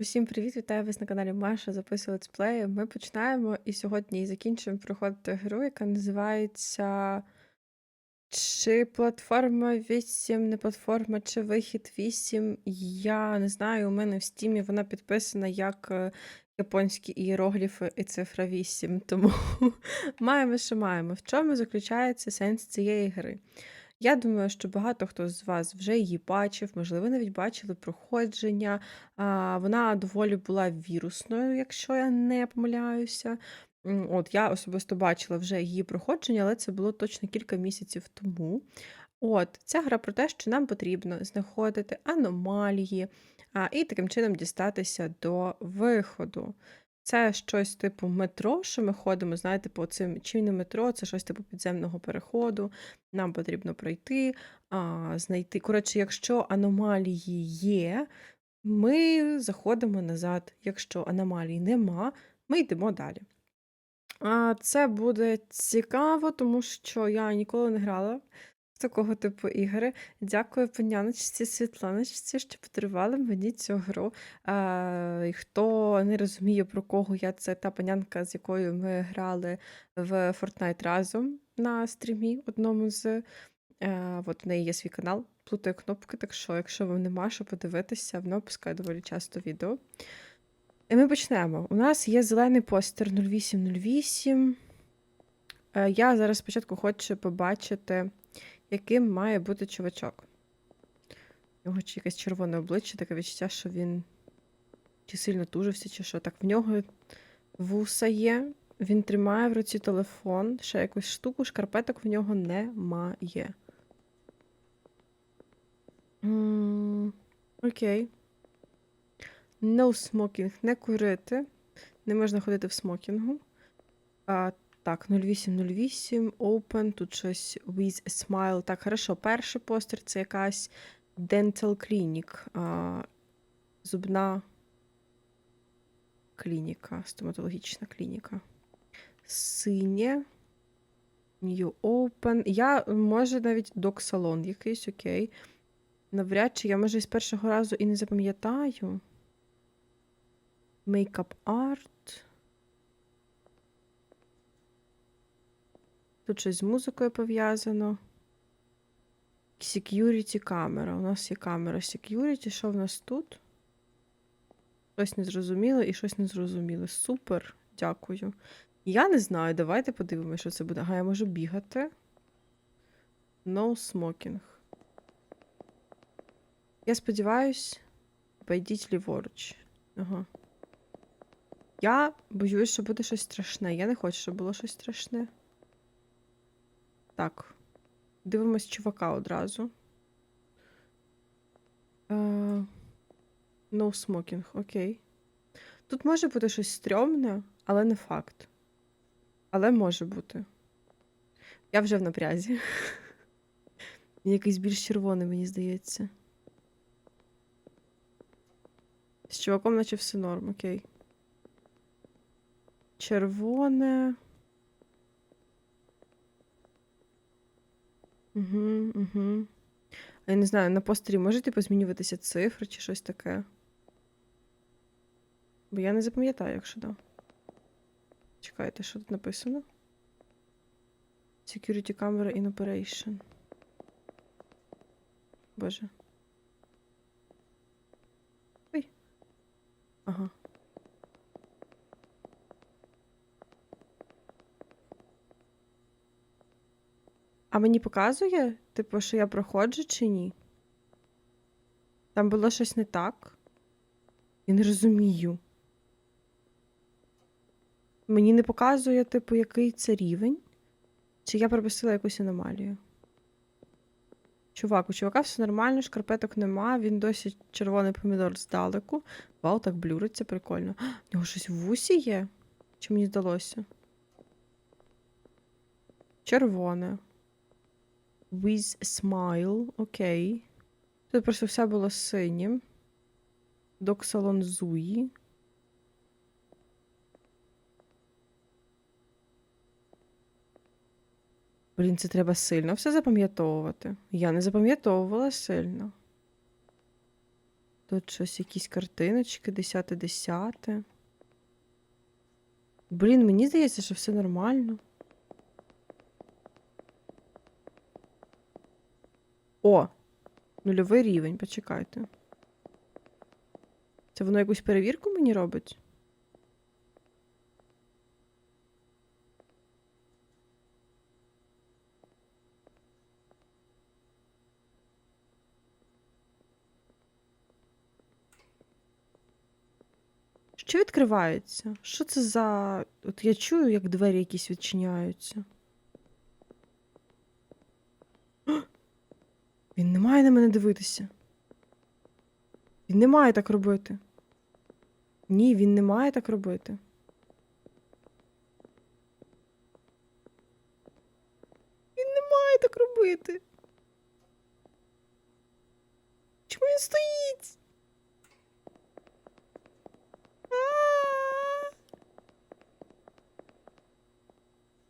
Усім привіт! Вітаю вас на каналі Маша Записує летсплеї. Ми починаємо і сьогодні закінчуємо проходити гру, яка називається Чи платформа 8, не платформа, чи вихід 8. Я не знаю, у мене в стімі вона підписана як е, японські ієрогліфи і цифра 8. Тому маємо, що маємо. В чому заключається сенс цієї гри? Я думаю, що багато хто з вас вже її бачив, можливо, навіть бачили проходження. Вона доволі була вірусною, якщо я не помиляюся. От я особисто бачила вже її проходження, але це було точно кілька місяців тому. От, ця гра про те, що нам потрібно знаходити аномалії, а, і таким чином дістатися до виходу. Це щось типу метро, що ми ходимо, знаєте, по цим чи не метро, це щось типу підземного переходу. Нам потрібно пройти, а, знайти. Коротше, якщо аномалії є, ми заходимо назад. Якщо аномалій нема, ми йдемо далі. А, Це буде цікаво, тому що я ніколи не грала такого типу ігри. Дякую паняночці Світланочці, що подарували мені цю гру. А, і хто не розуміє, про кого я, це та панянка, з якою ми грали в Fortnite разом на стрімі одному з. Е, от в неї є свій канал, плутаю кнопки, так що, якщо вам нема що подивитися, вона пускає доволі часто відео. І ми почнемо. У нас є зелений постер 0808. Е, Я зараз спочатку хочу побачити, яким має бути чувачок. У нього чи якесь червоне обличчя, таке відчуття, що він чи сильно тужився, чи що. Так, в нього вуса є. Він тримає в руці телефон, ще якусь штуку, шкарпеток в нього немає. М, Окей. No smoking. Не курити. Не можна ходити в смокінгу. А, так, 0808, open, тут щось with a smile. Так, хорошо. Перший постер це якась dental clinic. А, зубна клініка, стоматологічна клініка. Синє. New open. Я, може, навіть док-салон якийсь, окей. Навряд чи я, може, із першого разу і не запам'ятаю. Makeup art. Тут щось з музикою пов'язано. Security камера. У нас є камера security. Що в нас тут? Щось незрозуміло і щось незрозуміле. Супер, дякую. Я не знаю, давайте подивимося, що це буде. Ага, я можу бігати. No smoking. Я сподіваюсь, пойдіть ліворуч. Ага. Я боюсь, що буде щось страшне. Я не хочу, щоб було щось страшне. Так. Дивимось чувака одразу. Е, No smoking, окей. Тут може бути щось стрьомне, але не факт. Але може бути. Я вже в напрязі. Він якийсь більш червоний, мені здається. З чуваком, наче все норм, окей. Червоне. Угу, угу. Я не знаю, на постері може типу змінюватися цифри чи щось таке? Бо я не запам'ятаю, якщо да. Чекайте, що тут написано? Security camera in operation. Боже. Ой. Ага. А мені показує, типу, що я проходжу чи ні? Там було щось не так? Я не розумію. Мені не показує, типу, який це рівень. Чи я пропустила якусь аномалію? Чувак, у чувака все нормально, шкарпеток нема, він досі червоний помідор здалеку. Вау, так блюриться, прикольно. У нього щось в вусі є? Чи мені здалося? Червоне. With smile, окей. Тут просто все було синім. Док салон Зуї. Блін, це треба сильно все запам'ятовувати. Я не запам'ятовувала сильно. Тут щось, якісь картиночки, 10-10. Блін, мені здається, що все нормально. О! Нульовий рівень, почекайте. Це воно якусь перевірку мені робить? Що відкривається? Що це за. От я чую, як двері якісь відчиняються. Він не має на мене дивитися. Він не має так робити. Ні, він не має так робити. Він не має так робити. Чому він стоїть?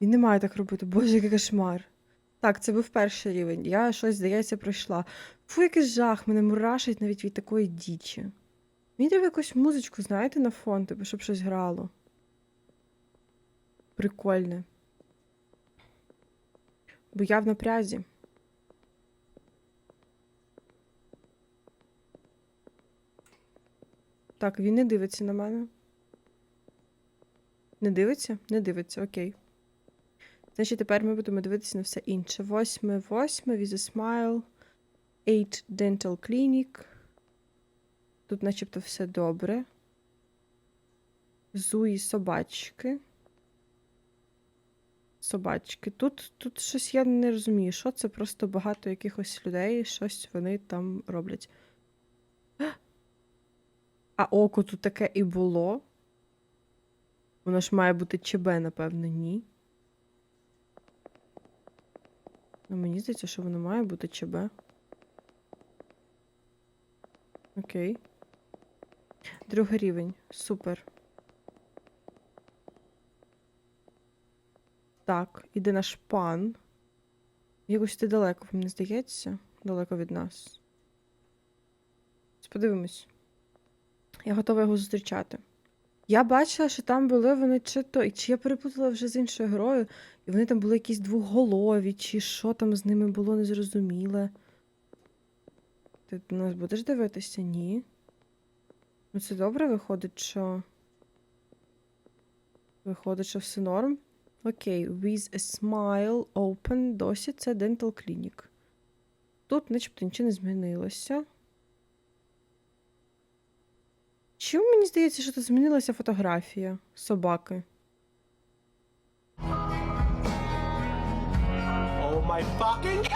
Він не має так робити. Боже, який кошмар. Так, це був перший рівень. Я щось, здається, пройшла. Фу, який жах, мене мурашить навіть від такої дічі. Мені треба якусь музичку, знаєте, на фон, типу, щоб щось грало. Прикольне. Бо я в напрязі. Так, він не дивиться на мене. Не дивиться? Не дивиться, окей. Значить, тепер ми будемо дивитися на все інше. Восьме, восьме, with a smile. Eight Dental Clinic. Тут начебто все добре. Зуї собачки. Собачки. Тут, тут щось я не розумію, що це просто багато якихось людей, щось вони там роблять. А око тут таке і було. Воно ж має бути ЧБ, напевно, ні. Ну, мені здається, що воно має бути ЧБ. Окей. Другий рівень. Супер. Так, іде наш пан. Якось ти далеко, мені здається. Далеко від нас. Подивимось. Я готова його зустрічати. Я бачила, що там були вони чи то, і чи я перепутала вже з іншою грою, і вони там були якісь двохголові, чи що там з ними було незрозуміле. Ти на нас будеш дивитися? Ні. Ну, це добре виходить, що. Виходить, що все норм. Окей, with a smile open. Досі це Dental Clinic. Тут, начебто, нічого не змінилося. Чому мені здається, що тут змінилася фотографія собаки? My fucking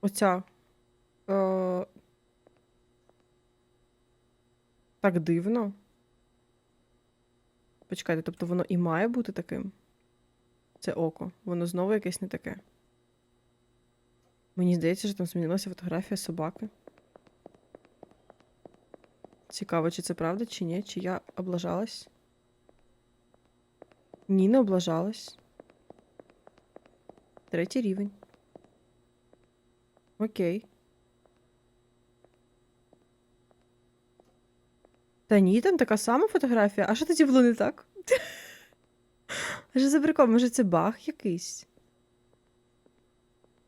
Оця. Е... Так дивно. Почекайте, тобто воно і має бути таким? Це око. Воно знову якесь не таке. Мені здається, що там змінилася фотографія собаки. Цікаво, чи це правда, чи ні, чи я облажалась? Ні, не облажалась. Третій рівень. Окей. Та ні, там така сама фотографія. А що тоді було не так? А що за прикол? Може, це баг якийсь?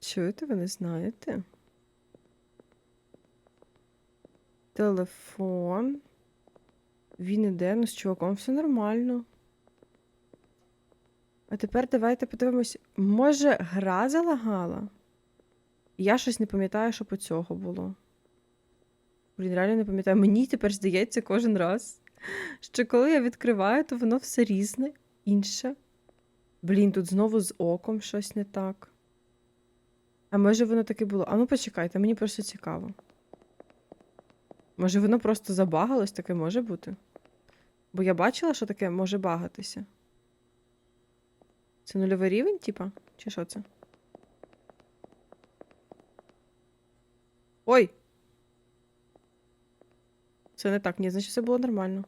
Чуєте, ви не знаєте? Телефон. Він іде, ну з чуваком все нормально. А тепер давайте подивимось. Може, гра залагала? Я щось не пам'ятаю, що по цього було. Блін, реально не пам'ятаю. Мені тепер здається кожен раз, що коли я відкриваю, то воно все різне, інше. Блін, тут знову з оком щось не так. А може воно таке було? А ну почекайте, мені просто цікаво. Може, воно просто забагалось, таке може бути? Бо я бачила, що таке може багатися. Це нульовий рівень, типа? Чи що це? Ой! Це не так, ні, значить все було нормально.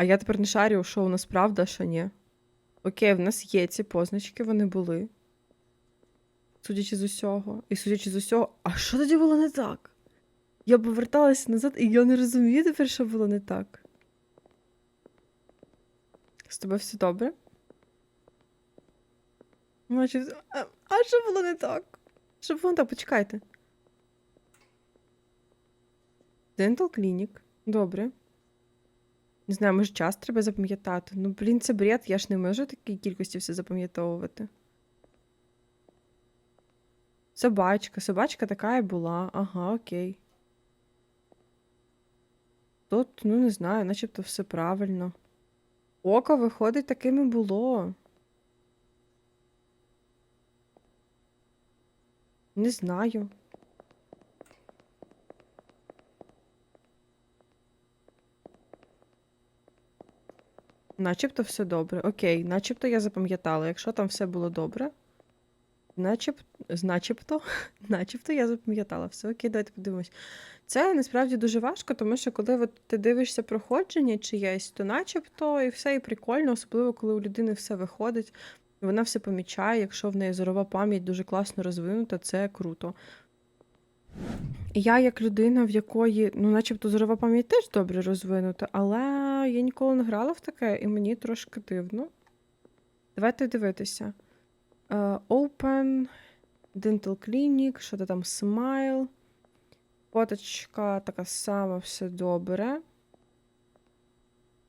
А я тепер не шарю, що у нас правда, що ні. Окей, в нас є ці позначки, вони були. Судячи з усього. І судячи з усього, а що тоді було не так? Я поверталася назад, і я не розумію тепер, що було не так. З тобою все добре? Значить, а, а що було не так? Що було не так? Почекайте. Dental Clinic. Добре. Не знаю, може час треба запам'ятати. Ну, блін, це бред, я ж не можу такій кількості все запам'ятовувати. Собачка, собачка така і була. Ага, окей. Тут, ну не знаю, начебто все правильно. Око, виходить, таким і було. Не знаю. Начебто все добре. Окей, начебто я запам'ятала. Якщо там все було добре, начеб... начебто, начебто я запам'ятала. Все окей, давайте подивимось. Це насправді дуже важко, тому що коли от ти дивишся проходження чиєсь, то начебто і все і прикольно, особливо коли у людини все виходить, вона все помічає. Якщо в неї зорова пам'ять дуже класно розвинута, це круто. Я, як людина, в якої, ну, начебто, зорова пам'ять теж добре розвинута, але я ніколи не грала в таке, і мені трошки дивно. Давайте дивитися. Е, Open, Dental Clinic, що то там Smile. Фоточка така сама, все добре.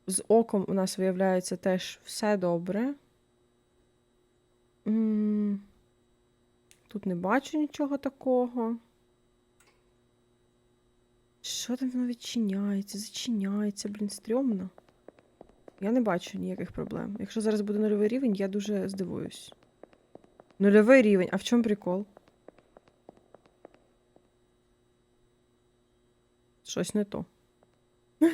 З оком у нас виявляється теж все добре. М, Тут не бачу нічого такого. Що там воно відчиняється, зачиняється, блін, стрьомно. Я не бачу ніяких проблем. Якщо зараз буде нульовий рівень, я дуже здивуюсь. Нульовий рівень, а в чому прикол? Щось не то.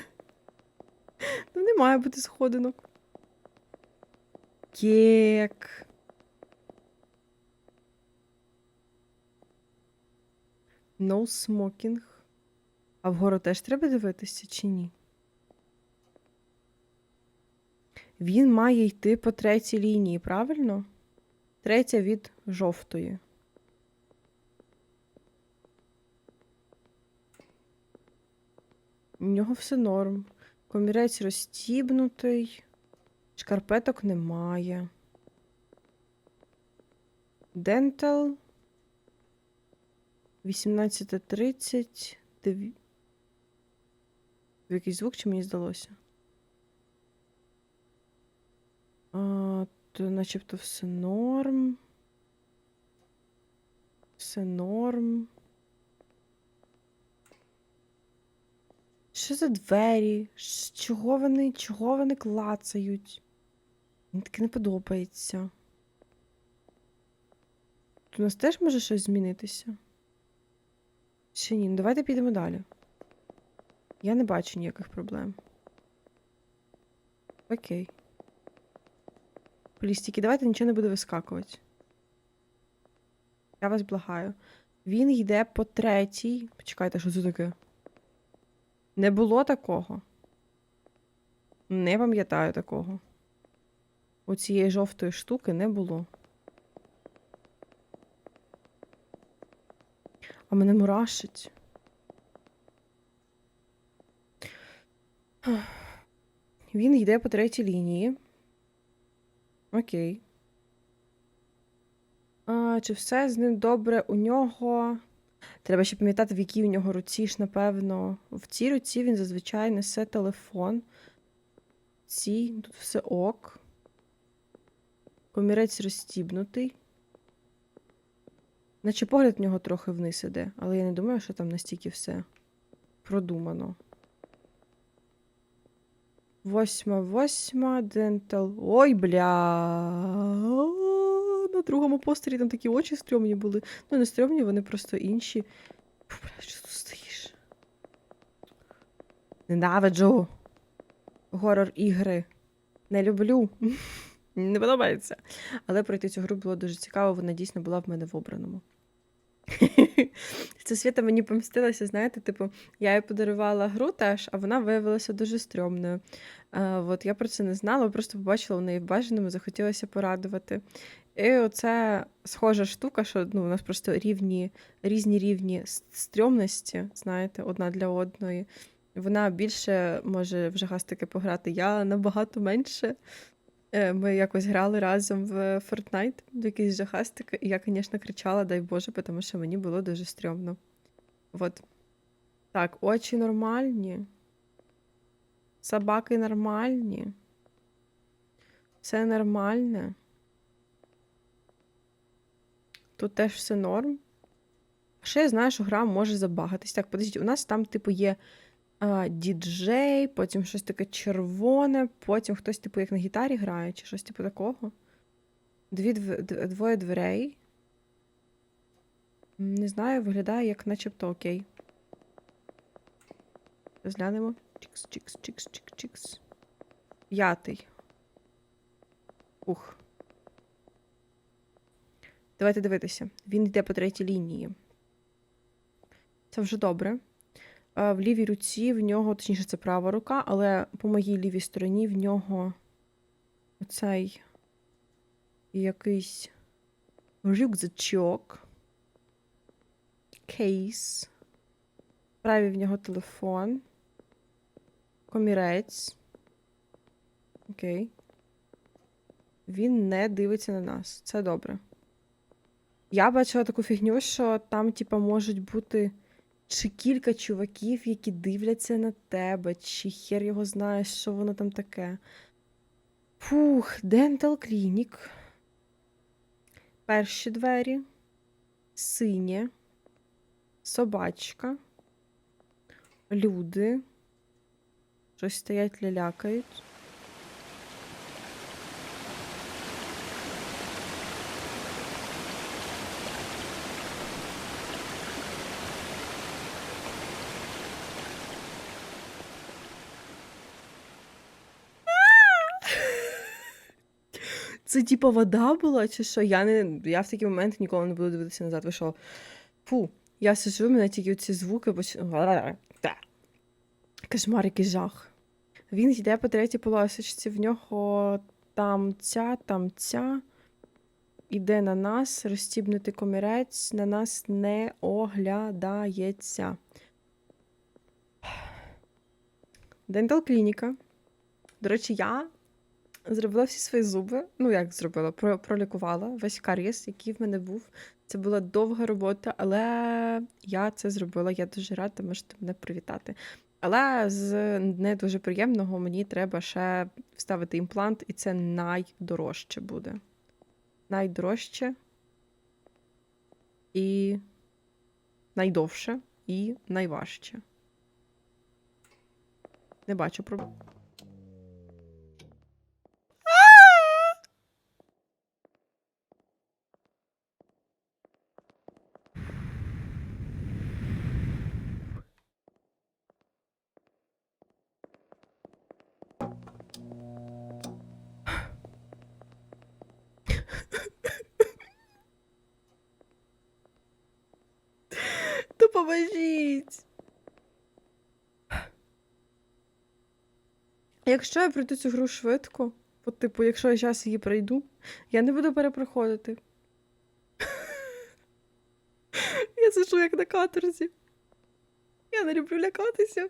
Ну, не має бути сходинок. Кек. No smoking. А вгору теж треба дивитися чи ні? Він має йти по третій лінії, правильно? Третя від жовтої. У нього все норм. Комірець розстібнутий. Шкарпеток немає. Дентал. 18.30. Якийсь звук чи мені здалося? А, то начебто все норм. Все норм. Що за двері? Чого вони, чого вони клацають? Мені таке не подобається. Тут у нас теж може щось змінитися? Ще ні, ну давайте підемо далі. Я не бачу ніяких проблем. Окей. Плістики, давайте нічого не буде вискакувати. Я вас благаю. Він йде по третій. Почекайте, що це таке? Не було такого. Не пам'ятаю такого. У цієї жовтої штуки не було. А мене мурашить. Він йде по третій лінії. Окей. А, чи все з ним добре у нього? Треба ще пам'ятати, в якій у нього руці ж, напевно. В цій руці він зазвичай несе телефон. Цій тут все ок. Комірець розстібнутий. Наче погляд в нього трохи вниз іде, але я не думаю, що там настільки все продумано. Восьма, восьма, дентал. Ой, бля. На другому постері там такі очі стрьомні були. Ну, не стрьомні, вони просто інші. Фу, бля, що тут стоїш? Ненавиджу. Горор ігри. Не люблю. Не подобається. Але пройти цю гру було дуже цікаво, вона дійсно була в мене в обраному. Це Свята мені помстилася, знаєте, типу, я їй подарувала гру теж, а вона виявилася дуже стрьомною. Е, от я про це не знала, просто побачила в неї в бажаному, захотілося порадувати. І оце схожа штука, що ну, у нас просто рівні, різні рівні стрьомності, знаєте, одна для одної. Вона більше може в жахастики пограти, я набагато менше. Е, Ми якось грали разом в Fortnite, в якісь жахастики, і я, звісно, кричала, дай Боже, тому що мені було дуже стрьомно. От. Так, очі нормальні. Собаки нормальні. Все нормальне. Тут теж все норм. Ще я знаю, що гра може забагатись. Так, подождіть, у нас там, типу, є а, діджей, потім щось таке червоне, потім хтось, типу, як на гітарі грає, чи щось типу такого. Дві, двоє дверей. Не знаю, виглядає як начебто окей. Розглянемо. Чікс, чікс, чікс, чікс, чікс. П'ятий. Ух. Давайте дивитися. Він йде по третій лінії. Це вже добре. В лівій руці в нього, точніше, це права рука, але по моїй лівій стороні в нього оцей якийсь рюкзачок. Кейс. В правій в нього телефон. Комірець. Окей. Він не дивиться на нас. Це добре. Я бачила таку фігню, що там, типа, можуть бути чи кілька чуваків, які дивляться на тебе, чи хер його знає, що воно там таке. Фух, Dental Clinic. Перші двері. Синє. Собачка. Люди. Щось стоять лялякають. Це типа вода була, чи що? Я не я в такі моменти ніколи не буду дивитися назад. Ви що? Фу, я сижу, мене тільки ці звуки поч... Кошмар, який жах. Він йде по третій полосочці, в нього там ця, там ця. Іде на нас, розстібнутий комірець, на нас не оглядається. Дентал клініка. До речі, я зробила всі свої зуби. Ну, як зробила? Про, пролікувала весь карієс, який в мене був. Це була довга робота, але я це зробила. Я дуже рада, можете мене привітати. Але з не дуже приємного мені треба ще вставити імплант, і це найдорожче буде. Найдорожче і найдовше і найважче. Не бачу проблем. Допоможіть. Якщо я пройду цю гру швидко, от, типу, якщо я зараз її пройду, я не буду перепроходити. Я сижу як на каторзі. Я не люблю лякатися.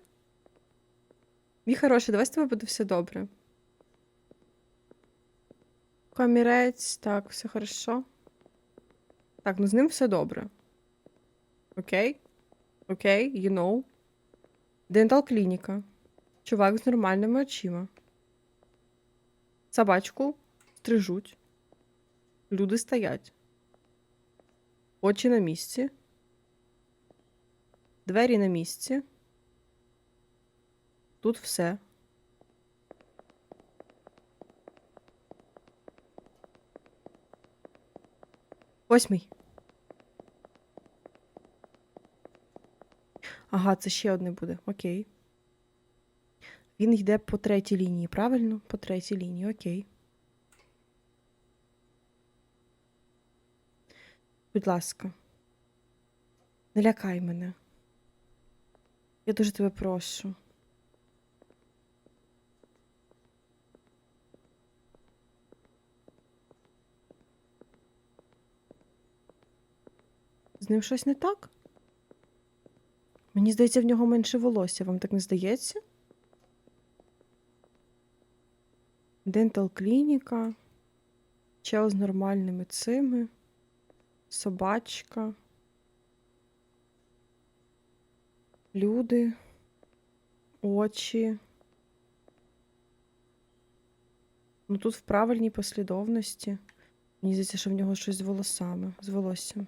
Мій хороший, давай з тобою буде все добре. Камірець, так, все хорошо. Так, ну з ним все добре. Окей? Окей, you know. Дентал клініка. Чувак з нормальними очима. Собачку стрижуть. Люди стоять. Очі на місці. Двері на місці. Тут все. Восьмий. Ага, це ще одне буде. Окей. Він йде по третій лінії, правильно? По третій лінії, окей. Будь ласка. Не лякай мене. Я дуже тебе прошу. З ним щось не так? Мені здається, в нього менше волосся. Вам так не здається? Дентал клініка. Чел з нормальними цими. Собачка. Люди. Очі. Ну тут в правильній послідовності. Мені здається, що в нього щось з волосами, з волоссям.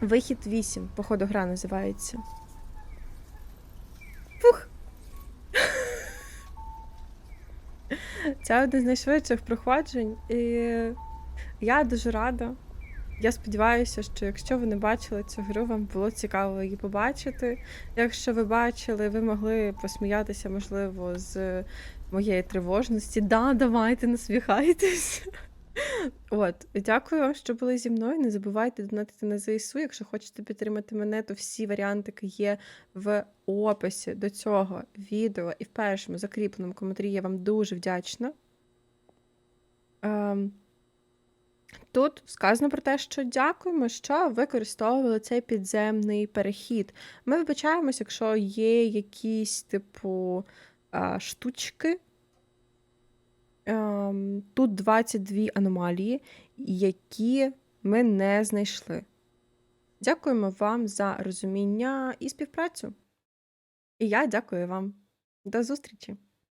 Вихід 8. Походу, гра називається. Фух. Це одне з найшвидших проходжень, і я дуже рада. Я сподіваюся, що якщо ви не бачили цю гру, вам було цікаво її побачити. Якщо ви бачили, ви могли посміятися, можливо, з моєї тривожності. Да, давайте, насміхайтесь. От, дякую що були зі мною. Не забувайте донатити на ЗСУ. Якщо хочете підтримати мене, то всі варіантики є в описі до цього відео і в першому закріпленому коментарі. Я вам дуже вдячна. Ем, Тут сказано про те, що дякуємо, що використовували цей підземний перехід. Ми вибачаємось, якщо є якісь, типу, штучки. Ем, Тут 22 аномалії, які ми не знайшли. Дякуємо вам за розуміння і співпрацю. І я дякую вам. До зустрічі!